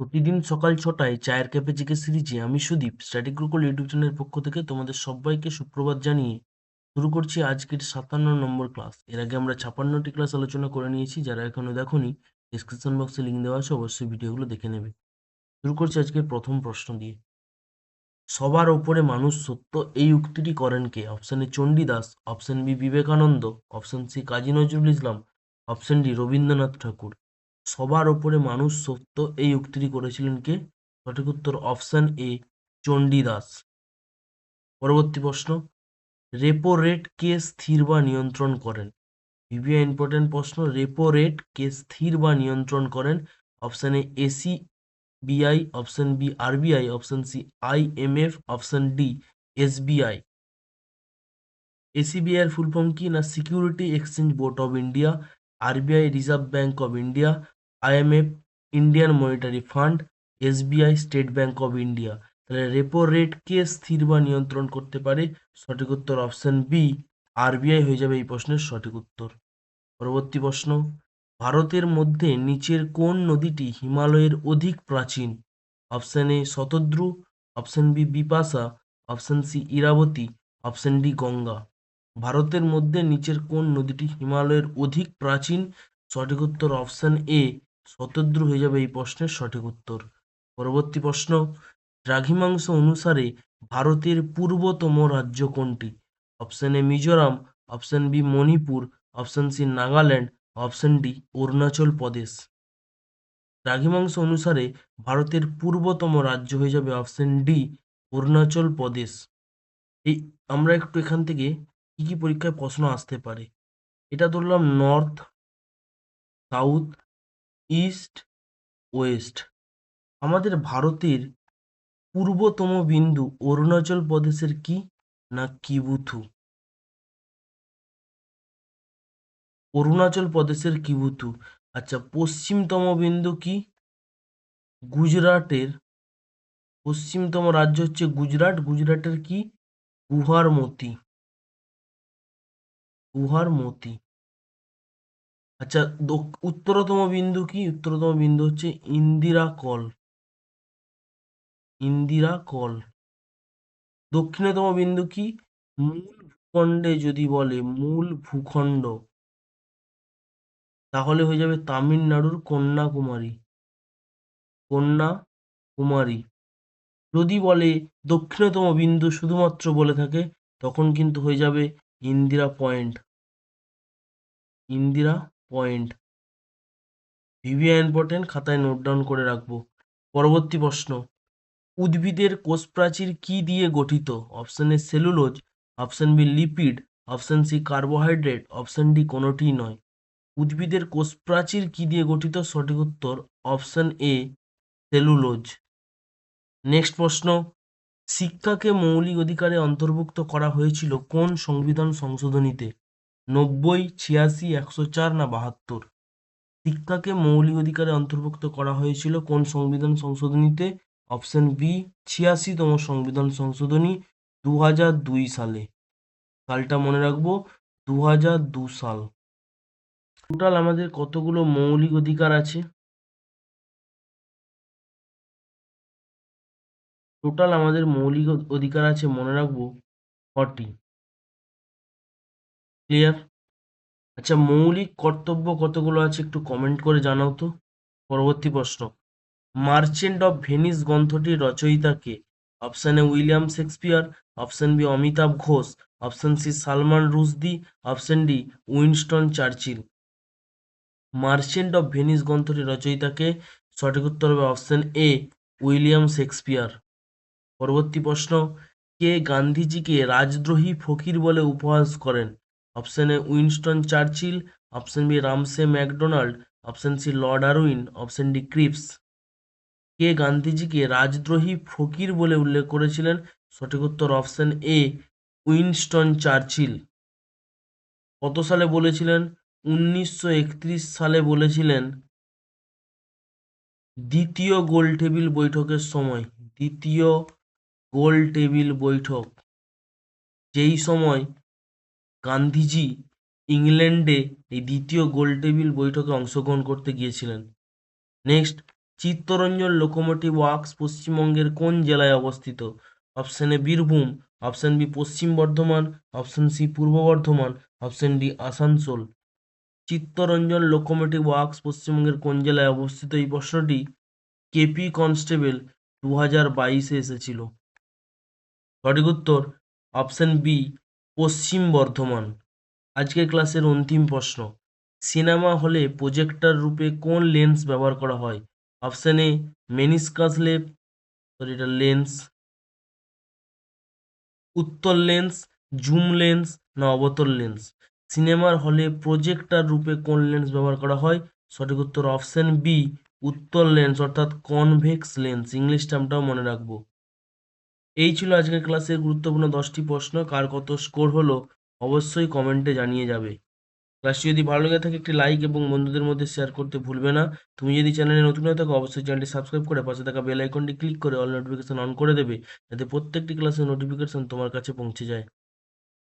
প্রতিদিন সকাল ছটায় চায়ের ক্যাফে জিকে সিরিজে আমি সুদীপ স্ট্যাটিক গুরুকুল ইউটিউব চ্যানেলের পক্ষ থেকে তোমাদের সবাইকে সুপ্রভাত জানিয়ে শুরু করছি আজকের সাতান্ন নম্বর ক্লাস। এর আগে আমরা ছাপান্নটি ক্লাস আলোচনা করে নিয়েছি, যারা এখনও দেখোনি ডিসক্রিপশন বক্সে লিঙ্ক দেওয়া আছে, অবশ্যই ভিডিওগুলো দেখে নেবে। শুরু করছি আজকের প্রথম প্রশ্ন দিয়ে। সবার ওপরে মানুষ সত্য এই উক্তিটি করেন কে? Option A Chandidas option B Vivekananda option C Kazi Nazrul Islam option D Rabindranath Thakur. সবার ওপরে মানুষ সত্য এই উক্তিটি করেছিলেন কে? সঠিক উত্তর অপশন এ, চণ্ডীদাস। পরবর্তী প্রশ্ন রেপো রেট কে স্থির বা নিয়ন্ত্রণ করেন? ভিভিআই ইম্পর্টেন্ট প্রশ্ন রেপো রেট কে স্থির বা নিয়ন্ত্রণ করেন? Option A SEBI option B RBI option C IMF option D SBI SEBI এর ফুল ফর্ম কি না? Security exchange board of India RBI reserve bank of India IMF Indian monetary fund, SBI, state bank of India. তাহলে repo rate কে স্থির বা নিয়ন্ত্রণ করতে পারে? সঠিক উত্তর অপশন বি আরবিআই হয়ে যাবে এই প্রশ্নের সঠিক উত্তর। পরবর্তী প্রশ্ন, ভারতের মধ্যে নিচের কোন নদীটি হিমালয়ের অধিক প্রাচীন? Option A Shatadru option B Bipasha option C Irabati option D Ganga. ভারতের মধ্যে নিচের কোন নদীটি হিমালয়ের অধিক প্রাচীন? সঠিক উত্তর অপশন এ শতদ্রু হয়ে যাবে এই প্রশ্নের সঠিক উত্তর। পরবর্তী প্রশ্ন, দ্রাঘিমাংশ অনুসারে ভারতের পূর্বতম রাজ্য কোনটি? Option A Mizoram, option B Manipur, option C Nagaland, option D Arunachal Pradesh. দ্রাঘিমাংশ অনুসারে ভারতের পূর্বতম রাজ্য হয়ে যাবে অপশন ডি অরুণাচল প্রদেশ। এই আমরা একটু এখান থেকে কি কি পরীক্ষায় প্রশ্ন আসতে পারে। এটা ধরলাম নর্থ, সাউথ ইস্ট, ওয়েস্ট। আমাদের ভারতের পূর্বতম বিন্দু অরুণাচল প্রদেশের কি না কিবুথু? অরুণাচল প্রদেশের কিবুথু। আচ্ছা পশ্চিমতম বিন্দু কি? গুজরাটের। পশ্চিমতম রাজ্য হচ্ছে গুজরাট। গুজরাটের কি? গুহারমতি। গুহারমতি। আচ্ছা উত্তরতম বিন্দু কি? উত্তরতম বিন্দু হচ্ছে ইন্দিরা কল। ইন্দিরা কল। দক্ষিণতম বিন্দু কি? মূল ভূখণ্ডে যদি বলে, মূল ভূখণ্ড, তাহলে হয়ে যাবে তামিলনাড়ুর কন্যাকুমারী। কন্যাকুমারী। যদি বলে দক্ষিণতম বিন্দু শুধুমাত্র বলে থাকে, তখন কিন্তু হয়ে যাবে Indira point. Indira point VVI important খাতায় নোট ডাউন করে রাখব। পরবর্তী প্রশ্ন। উদ্ভিদের কোষ প্রাচীর কি দিয়ে গঠিত? Option A cellulose option B lipid option C carbohydrate option D কোনোটিই নয়। উদ্ভিদের কোষ প্রাচীর কি দিয়ে গঠিত? সঠিক উত্তর অপশন এ সেলুলোজ নেক্সট প্রশ্ন। শিক্ষাকে মৌলিক অধিকারে অন্তর্ভুক্ত করা হয়েছিল কোন সংবিধান সংশোধনীতে? নব্বই, ছিয়াশি, একশো চার না বাহাত্তর? শিক্ষাকে মৌলিক অধিকারে অন্তর্ভুক্ত করা হয়েছিল কোন সংবিধান সংশোধনীতে? অপশন বি, ছিয়াশিতম সংবিধান সংশোধনী দু হাজার দুই সালে। সালটা মনে রাখব দু হাজার দু সাল। টোটাল আমাদের কতগুলো মৌলিক অধিকার আছে? টোটাল আমাদের মৌলিক অধিকার আছে, মনে রাখব, ফর্টি। ক্লিয়ার আচ্ছা মৌলিক কর্তব্য কতগুলো আছে একটু কমেন্ট করে জানাও তো। পরবর্তী প্রশ্ন মার্চেন্ট অফ ভেনিস গ্রন্থটির রচয়িতা কে? Option A William Shakespeare option B Amitav Ghosh option C Salman Rushdie option D Winston Churchill. Merchant of Venice গ্রন্থটির রচয়িতাকে সঠিক উত্তর হবে অপশন এ উইলিয়াম শেক্সপিয়ার। পরবর্তী প্রশ্ন, কে গান্ধীজিকে রাজদ্রোহী ফকির বলে উপহাস করেন? Option A Winston Churchill option B Ramsay MacDonald option C Lord Irwin option D Cripps কে গান্ধীজিকে রাজদ্রোহী ফকির বলে উল্লেখ করেছিলেন। সঠিক উত্তর অপশন এ উইনস্টন চার্চিল কত সালে বলেছিলেন? উনিশশো একত্রিশ সালে বলেছিলেন, দ্বিতীয় গোল টেবিল বৈঠকের সময়। দ্বিতীয় গোল টেবিল বৈঠক। যেই সময় গান্ধীজি ইংল্যান্ডে এই দ্বিতীয় গোল টেবিল বৈঠকে অংশগ্রহণ করতে গিয়েছিলেন। নেক্সট, চিত্তরঞ্জন লোকোমোটিভ ওয়ার্কস পশ্চিমবঙ্গের কোন জেলায় অবস্থিত? Option A Birbhum, option B Paschim Bardhaman, option C Purba Bardhaman, option D Asansol. Chittaranjan locomotive works পশ্চিমবঙ্গের কোন জেলায় অবস্থিত এই প্রশ্নটি কেপি কনস্টেবল দু হাজার বাইশে এসেছিল। সঠিক উত্তর, অপশন বি পশ্চিম বর্ধমান। আজকের ক্লাসের অন্তিম প্রশ্ন। সিনেমা হলে প্রজেক্টর রূপে কোন লেন্স ব্যবহার করা হয়? অপশন এ, মেনিসকাস লেপ সরি এটা লেন্স। উত্তর লেন্স, জুম লেন্স না অবতল লেন্স? সিনেমার হলে প্রজেক্টর রূপে কোন লেন্স ব্যবহার করা হয়? সঠিক উত্তর অপশন বি, উত্তল লেন্স, অর্থাৎ কনভেক্স লেন্স। ইংলিশ টার্মটাও মনে রাখব। এই ছিল আজকের ক্লাসের গুরুত্বপূর্ণ দশটি প্রশ্ন। কার কত স্কোর হলো অবশ্যই কমেন্টে জানিয়ে যাবে। ক্লাসটি যদি ভালো লেগে থাকে একটি লাইক এবং বন্ধুদের মধ্যে শেয়ার করতে ভুলবে না। তুমি যদি চ্যানেলে নতুন হয়ে থাকো অবশ্যই চ্যানেলটি সাবস্ক্রাইব করে পাশে থাকা বেল আইকনটি ক্লিক করে অল নোটিফিকেশন অন করে দেবে যাতে প্রত্যেকটি ক্লাসের নোটিফিকেশন তোমার কাছে পৌঁছে যায়।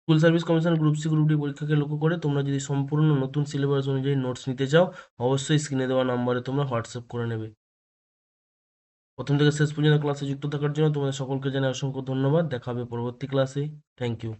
School service commission group C group D পরীক্ষাকে লক্ষ্য করে তোমরা যদি সম্পূর্ণ নতুন সিলেবাস অনুযায়ী নোটস নিতে চাও, অবশ্যই স্ক্রিনে দেওয়া নম্বরে তোমরা হোয়াটসঅ্যাপ করে নেবে। প্রথম থেকে শেষ পর্যন্ত ক্লাসে যুক্ত থাকার জন্য তোমাদের সকলকে জানাই অসংখ্য ধন্যবাদ। দেখা হবে পরবর্তী ক্লাসে থ্যাংক ইউ